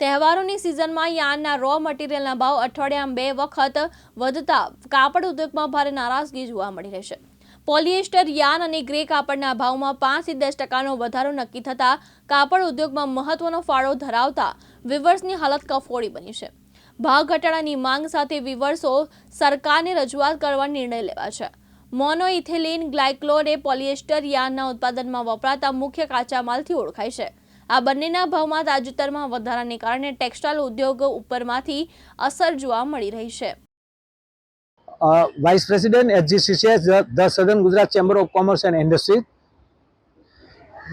તહેવારોની સિઝનમાં યાર્નના રો મટીરિયલના ભાવ અઠવાડિયામાં બે વખત વધતા કાપડ ઉદ્યોગમાં ભારે નારાજગી જોવા મળી રહી છે. પોલિએસ્ટર યાર્ન અને ગ્રે કાપડના ભાવમાં પાંચથી દસ ટકાનો વધારો નક્કી થતાં કાપડ ઉદ્યોગમાં મહત્વનો ફાળો ધરાવતા વિવર્સની હાલત કફોડી બની છે. ભાવ ઘટાડાની માંગ સાથે વિવર્સો સરકારને રજૂઆત કરવા નિર્ણય લેવા છે. મોનોઇથેલિન ગ્લાયક્લોડ એ પોલિએસ્ટર યાર્નના ઉત્પાદનમાં વપરાતા મુખ્ય કાચા માલથી ઓળખાય છે. આ બંનેના ભાવમાં તાજેતરમાં વધારાને કારણે ટેક્સટાઇલ ઉદ્યોગ ઉપરમાંથી અસર જોવા મળી રહી છે. Vice president એચજીસીસીએસ the southern Gujarat chamber of commerce and industries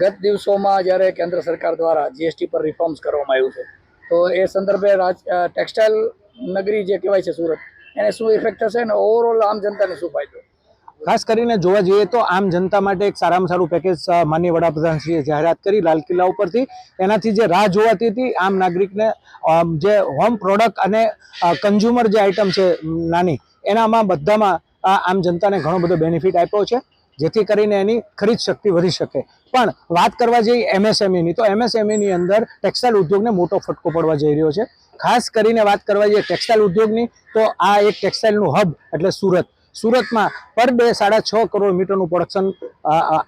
ગત દિવસોમાં જ્યારે કેન્દ્ર સરકાર દ્વારા જીએસટી પર રિફોર્મ્સ કરવામાં આવ્યું છે તો એ સંદર્ભે રાજ ટેક્સટાઇલ નગરી જે કહેવાય છે સુરત એને શું ઇફેક્ટ થશે અને ઓવરઓલ આમ જનતાને શું ફાયદો? ખાસ કરીને જોવા જઈએ તો આમ જનતા માટે એક સારામાં સારું પેકેજ માન્ય વડાપ્રધાનશ્રીએ જાહેરાત કરી લાલ કિલ્લા ઉપરથી. એનાથી જે રાહ જોવાતી હતી, આમ નાગરિકને જે હોમ પ્રોડક્ટ અને કન્ઝ્યુમર જે આઇટમ છે નાની, એનામાં બધામાં આમ જનતાને ઘણો બધો બેનિફિટ આપ્યો છે, જેથી કરીને એની ખરીદ શક્તિ વધી શકે. પણ વાત કરવા જઈએ એમએસએમઈની તો એમએસએમઈની અંદર ટેક્સટાઇલ ઉદ્યોગને મોટો ફટકો પડવા જઈ રહ્યો છે. ખાસ કરીને વાત કરવા જઈએ ટેક્સટાઇલ ઉદ્યોગની, તો આ એક ટેક્સટાઇલનું હબ એટલે સુરત. સુરતમાં પર ડે સાડા છ કરોડ મીટરનું પ્રોડક્શન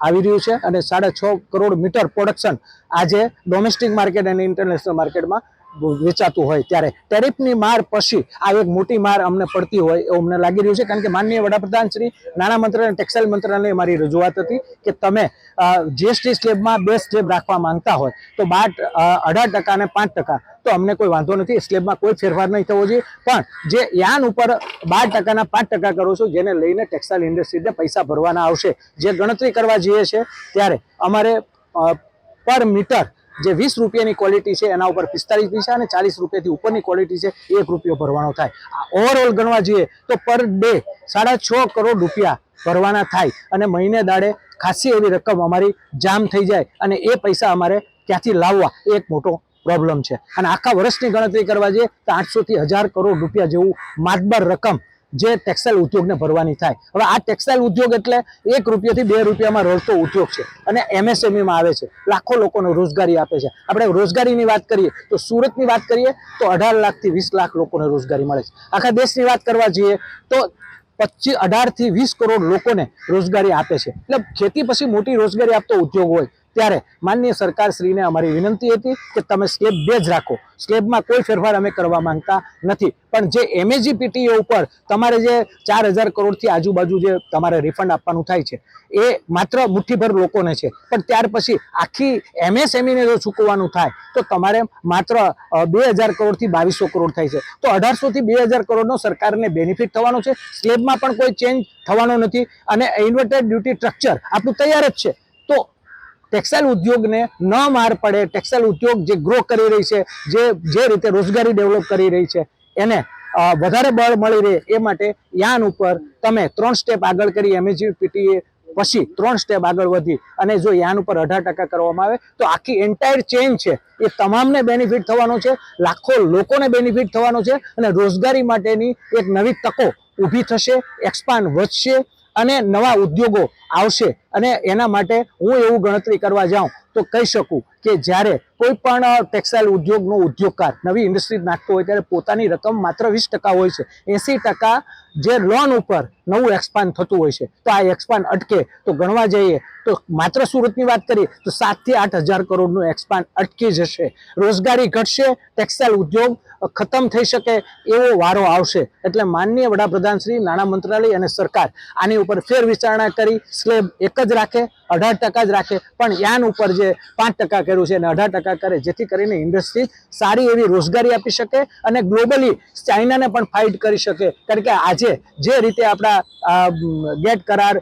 આવી રહ્યું છે. અને સાડા છ કરોડ મીટર પ્રોડક્શન આજે ડોમેસ્ટિક માર્કેટ અને ઇન્ટરનેશનલ માર્કેટમાં વેચાતું હોય ત્યારે ટેરિફની માર પછી આ એક મોટી માર અમને પડતી હોય એવું અમને લાગી રહ્યું છે. કારણ કે માનનીય વડાપ્રધાન શ્રી, નાણાં મંત્રાલય અને ટેક્સટાઇલ મંત્રાલયે મારી રજૂઆત હતી કે તમે જીએસટી સ્લેબમાં બે સ્લેબ રાખવા માંગતા હોય તો બાર અઢાર ટકા અને પાંચ ટકા તો અમને કોઈ વાંધો નથી. સ્લેબમાં કોઈ ફેરફાર નહીં થવો જોઈએ. પણ જે યાન ઉપર બાર ટકાના પાંચ ટકા કરો છો, જેને લઈને ટેક્સટાઇલ ઇન્ડસ્ટ્રીને પૈસા ભરવાના આવશે. જે ગણતરી કરવા જઈએ છે ત્યારે અમારે પર મીટર જે વીસ રૂપિયાની ક્વોલિટી છે, એના ઉપર પિસ્તાલીસ પૈસા અને ચાલીસ રૂપિયાથી ઉપરની ક્વોલિટી છે, એક રૂપિયો ભરવાનો થાય. ઓવરઓલ ગણવા જોઈએ તો પર ડે સાડા છ કરોડ રૂપિયા ભરવાના થાય અને મહિને દાડે ખાસી એવી રકમ અમારી જામ થઈ જાય અને એ પૈસા અમારે ક્યાંથી લાવવા એક મોટો પ્રોબ્લેમ છે. અને આખા વર્ષની ગણતરી કરવા જઈએ તો આઠસોથી હજાર કરોડ રૂપિયા જેવું માતબર રકમ જે ટેક્સટાઇલ ઉદ્યોગને ભરવાની થાય. હવે આ ટેક્સટાઇલ ઉદ્યોગ એટલે એક રૂપિયાથી બે રૂપિયામાં રડતો ઉદ્યોગ છે અને એમએસએમઈમાં આવે છે. લાખો લોકોને રોજગારી આપે છે. આપણે રોજગારીની વાત કરીએ તો સુરતની વાત કરીએ તો અઢાર લાખથી વીસ લાખ લોકોને રોજગારી મળે છે. આખા દેશની વાત કરવા જઈએ તો પચીસ અઢારથી વીસ કરોડ લોકોને રોજગારી આપે છે. એટલે ખેતી પછી મોટી રોજગારી આપતો ઉદ્યોગ હોય. ત્યારે માનનીય સરકારશ્રીને અમારી વિનંતી હતી કે તમે સ્લેબ બે જ રાખો. સ્લેબમાં કોઈ ફેરફાર અમે કરવા માંગતા નથી. પણ જે એમએજીપીટીઓ ઉપર તમારે જે ચાર હજાર કરોડથી આજુબાજુ જે તમારે રિફંડ આપવાનું થાય છે, એ માત્ર મુઠ્ઠીભર લોકોને છે. પણ ત્યાર પછી આખી એમએસએમઈને જો ચૂકવવાનું થાય, તો તમારે માત્ર બે હજાર કરોડથી બાવીસો કરોડ થાય છે. તો અઢારસોથી બે હજાર કરોડનો સરકારને બેનિફિટ થવાનો છે. સ્લેબમાં પણ કોઈ ચેન્જ થવાનો નથી. અને ઇન્વર્ટેડ ડ્યુટી સ્ટ્રક્ચર આપણું તૈયાર જ છે. ટેક્સટાઇલ ઉદ્યોગને ન માર પડે. ટેક્સટાઇલ ઉદ્યોગ જે ગ્રો કરી રહી છે, જે જે રીતે રોજગારી ડેવલપ કરી રહી છે, એને વધારે બળ મળી રહે એ માટે યાન ઉપર તમે ત્રણ સ્ટેપ આગળ કરી એમએજીપીટીએ પછી ત્રણ સ્ટેપ આગળ વધી. અને જો યાન ઉપર અઢાર ટકા કરવામાં આવે, તો આખી એન્ટાયર ચેન છે, એ તમામને બેનિફિટ થવાનો છે, લાખો લોકોને બેનિફિટ થવાનો છે, અને રોજગારી માટેની એક નવી તકો ઊભી થશે એક્સપાન્ડ વધશે અને નવા ઉદ્યોગો આવશે. અને એના માટે હું એવું ગણતરી કરવા જાઉં તો કહી શકું કે જ્યારે કોઈ પણ ટેક્સટાઇલ ઉદ્યોગનો ઉદ્યોગકાર નવી ઇન્ડસ્ટ્રી નાખતો હોય ત્યારે પોતાની રકમ માત્ર વીસ ટકા હોય છે. એંસી ટકા જે લોન ઉપર નવું એક્સપાન્ડ થતું હોય છે, તો આ એક્સપાન્ડ અટકે, તો ગણવા જઈએ, તો માત્ર સુરતની વાત કરીએ, તો સાતથી આઠ હજાર કરોડનું એક્સપાન્ડ અટકી જશે. રોજગારી ઘટશે ટેક્સટાઇલ ઉદ્યોગ ખતમ થઈ શકે એવો વારો આવશે. એટલે માનનીય વડાપ્રધાન શ્રી, નાણાં મંત્રાલય અને સરકાર આની ઉપર ફેર વિચારણા કરી સ્લેબ એક જ રાખે, અઢાર ટકા જ રાખે, પણ યાન ઉપર જે પાંચ ટકા કર્યું છે અને અઢાર ટકા કરે, જેથી કરીને ઇન્ડસ્ટ્રી સારી એવી રોજગારી આપી શકે અને ગ્લોબલી ચાઇનાને પણ ફાઇટ કરી શકે. કારણ કે આજે જે રીતે આપણા ગેટ કરાર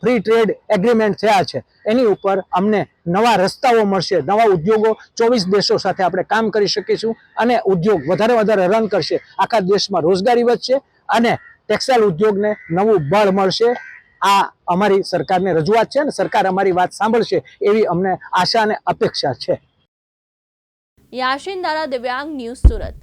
ફ્રી ટ્રેડ એગ્રીમેન્ટ થયા છે. એની ઉપર અમને નવા રસ્તાઓ મળશે, નવા ઉદ્યોગો ચોવીસ દેશો સાથે આપણે કામ કરી શકીશું અને ઉદ્યોગ વધારે વધારે રન કરશે. આખા દેશમાં રોજગારી વધશે અને ટેક્સટાઇલ ઉદ્યોગને નવું બળ મળશે. આ અમારી સરકારને રજૂઆત છે અને સરકાર અમારી વાત સાંભળશે એવી અમને આશા અને અપેક્ષા છે. યાશિન દારા દિવ્યાંગ ન્યૂઝ સુરત.